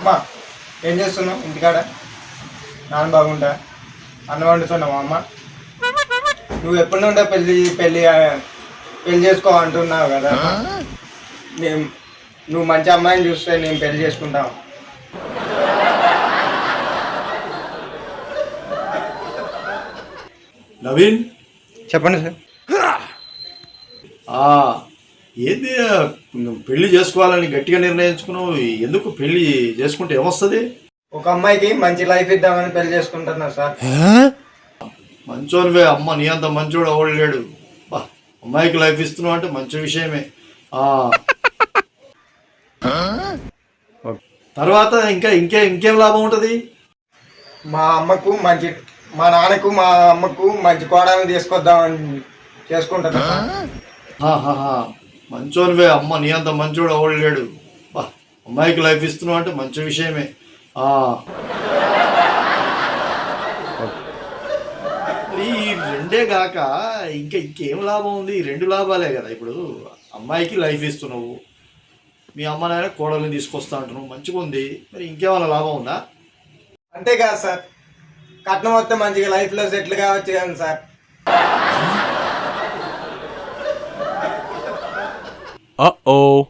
అమ్మా ఏం చేస్తున్నావు? ఇంటికాడ? నాన్న బాగుంటా అన్నం వండుతున్నావా అమ్మ. నువ్వు ఎప్పటి నుండో పెళ్ళి పెళ్ళి పెళ్ళి చేసుకో అంటున్నావు కదా. నేను నువ్వు మంచి అమ్మాయిని చూస్తే నేను పెళ్ళి చేసుకుంటాను నవీన్? చెప్పండి సార్. ఆ, ఏంది పెళ్ళి చేసుకోవాలని గట్టిగా నిర్ణయించుకున్నావు ఎందుకు పెళ్ళి చేసుకుంటే ఏమొస్తుంది? ఒక అమ్మాయికి మంచి లైఫ్ ఇద్దామని పెళ్ళి చేసుకుంటున్నా సార్. మంచోనివే అమ్మ నీ అంత మంచోడు ఎవడు లేడు. బా అమ్మాయికి లైఫ్ ఇస్తున్నావు అంటే మంచి విషయమే. ఆ. తర్వాత ఇంకా ఇంకే ఇంకేం లాభం ఉంటుంది? మా అమ్మకు మంచి మా నాన్నకు మా అమ్మకు మంచి కోడల్ని తీసుకొద్దామని. ఆహాహా. మంచోనివే అమ్మ నీ అంత మంచోడు ఎవడు లేడు. బా అమ్మాయికి లైఫ్ ఇస్తున్నావు అంటే మంచి విషయమే. ఈ రెండే కాక ఇంకా ఇంకేం లాభం ఉంది? ఈ రెండు లాభాలే కదా ఇప్పుడు. అమ్మాయికి లైఫ్ ఇస్తున్నావు. మీ అమ్మ నాయన కోడల్ని తీసుకొస్తా అంటున్నావు. మంచిగా ఉంది. మరి ఇంకేమైనా లాభం ఉందా? అంతే కాదు సార్. కట్నం వస్తే మంచిగా లైఫ్లో సెటిల్ కావచ్చు కానీ సార్. Uh oh.